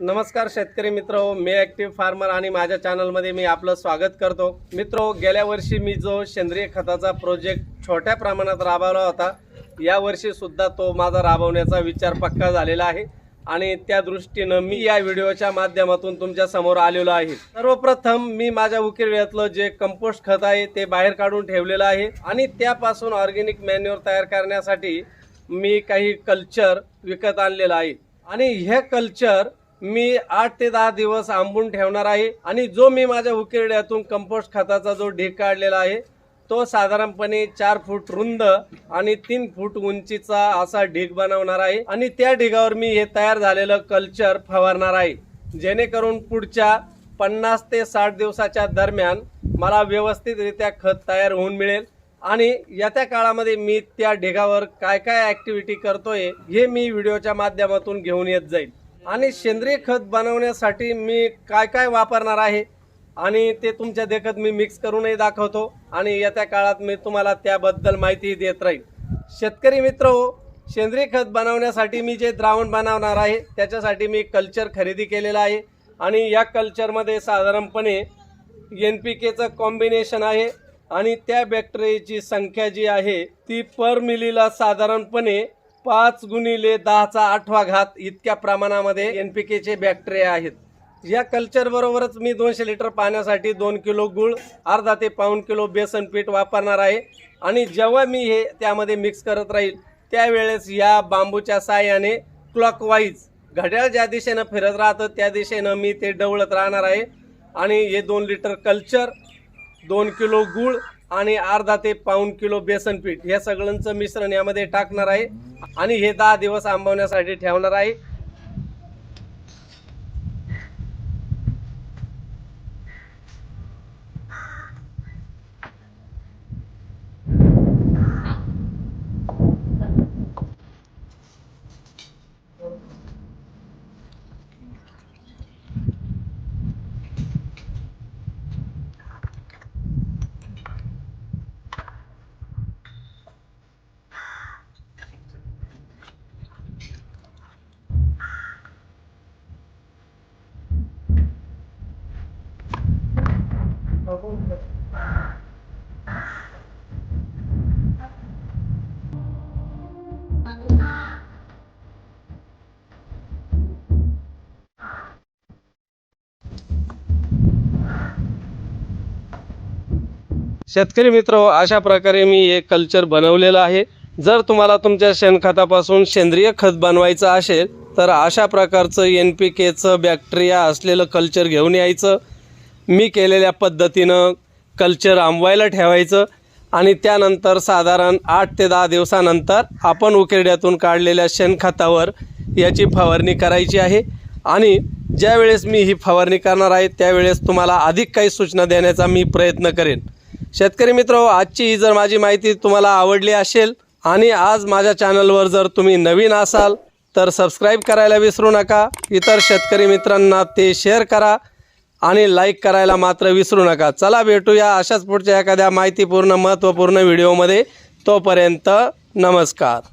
नमस्कार शेतकरी मित्र मी ॲक्टिव्ह फार्मर आणि माझ्या चॅनलमध्ये मी आपलं स्वागत करतो. मित्र गेल्या वर्षी मी जो सेंद्रिय खताचा प्रोजेक्ट छोट्या प्रमाणात राबवला होता यावर्षी सुद्धा तो माझा राबवण्याचा विचार पक्का झालेला आहे आणि त्या दृष्टीनं मी या व्हिडिओच्या माध्यमातून तुमच्यासमोर आलेलो आहे. सर्वप्रथम मी माझ्या उकिरड्यातलं जे कंपोस्ट खत आहे ते बाहेर काढून ठेवलेलं आहे आणि त्यापासून ऑर्गेनिक मॅन्युअर तयार करण्यासाठी मी काही कल्चर विकत आणलेलं आहे. आणि हे कल्चर मी आठ ते दहा दिवस आंबून ठेवणार आहे आणि जो मी माझ्या उकिरड्यातून कंपोस्ट खताचा जो ढीग काढलेला आहे तो साधारणपणे चार फूट रुंद आणि तीन फूट उंचीचा असा ढीग बनवणार आहे आणि त्या ढिगावर मी हे तयार झालेलं कल्चर फवारणार आहे. जेणेकरून पुढच्या पन्नास ते साठ दिवसाच्या दरम्यान मला व्यवस्थितरित्या खत तयार होऊन मिळेल आणि येत्या काळामध्ये मी त्या ढिगावर काय काय ऍक्टिव्हिटी करतोय हे मी व्हिडिओच्या माध्यमातून घेऊन येत जाईल. आणि सेंद्रिय खत बनवण्यासाठी मी काय काय वापरणार आहे आणि ते तुमच्या देखत मी मिक्स करूनही दाखवतो आणि येत्या काळात मी तुम्हाला त्याबद्दल माहिती देत राहील. शेतकरी मित्र हो सेंद्रिय खत बनवण्यासाठी मी जे द्रावण बनवणार आहे त्याच्यासाठी मी कल्चर खरेदी केलेलं आहे आणि या कल्चरमध्ये साधारणपणे एन पी केचं कॉम्बिनेशन आहे आणि त्या बॅक्टेरियाची संख्या जी आहे ती पर मिलीला साधारणपणे पाच गुणिले दहाचा आठवा घात इतक्या प्रमाणामध्ये एन पी केचे बॅक्टेरिया आहेत. या कल्चर बरोबरच मी दोनशे लिटर पाण्यासाठी दोन किलो गुळ अर्धा ते पाऊण किलो बेसन पीठ वापरणार आहे. आणि जेव्हा मी हे त्यामध्ये मिक्स करत राहील त्यावेळेस या बांबूच्या साह्याने क्लॉकवाईज घड्याळ ज्या दिशेनं फिरत राहतं त्या दिशेनं मी ते डवळत राहणार आहे. आणि हे दोन लिटर कल्चर दोन किलो गूळ आणि अर्धा ते पाऊण किलो बेसन पीठ हे सगळ्यांचं मिश्रण यामध्ये टाकणार आहे. आणि हे दहा दिवस आंबवण्यासाठी ठेवणार आहे. शेतकरी मित्र अशा प्रकारे मी हे कल्चर बनवलेलं आहे. जर तुम्हाला तुमच्या शेणखतापासून सेंद्रिय खत बनवायचं असेल तर अशा प्रकारचं एन पी केचं बॅक्टेरिया असलेलं कल्चर घेऊन यायचं. मी केलेल्या पद्धतीनं कल्चर आंबवायला ठेवायचं आणि त्यानंतर साधारण आठ ते दहा दिवसानंतर आपण उकिरड्यातून काढलेल्या शेणखतावर याची फवारणी करायची आहे. आणि ज्यावेळेस मी ही फवारणी करणार आहे त्यावेळेस तुम्हाला अधिक काही सूचना देण्याचा मी प्रयत्न करेन. शेतकरी मित्र आजची ही जर माझी माहिती तुम्हाला आवडली असेल आणि आज माझ्या चॅनलवर जर तुम्ही नवीन असाल तर सबस्क्राईब करायला विसरू नका. इतर शेतकरी मित्रांना ते शेअर करा. आणि लाईक करायला मात्र विसरू नका. चला भेटूया अशाच पुढच्या एखाद्या माहितीपूर्ण महत्त्वपूर्ण व्हिडिओमध्ये तोपर्यंत नमस्कार.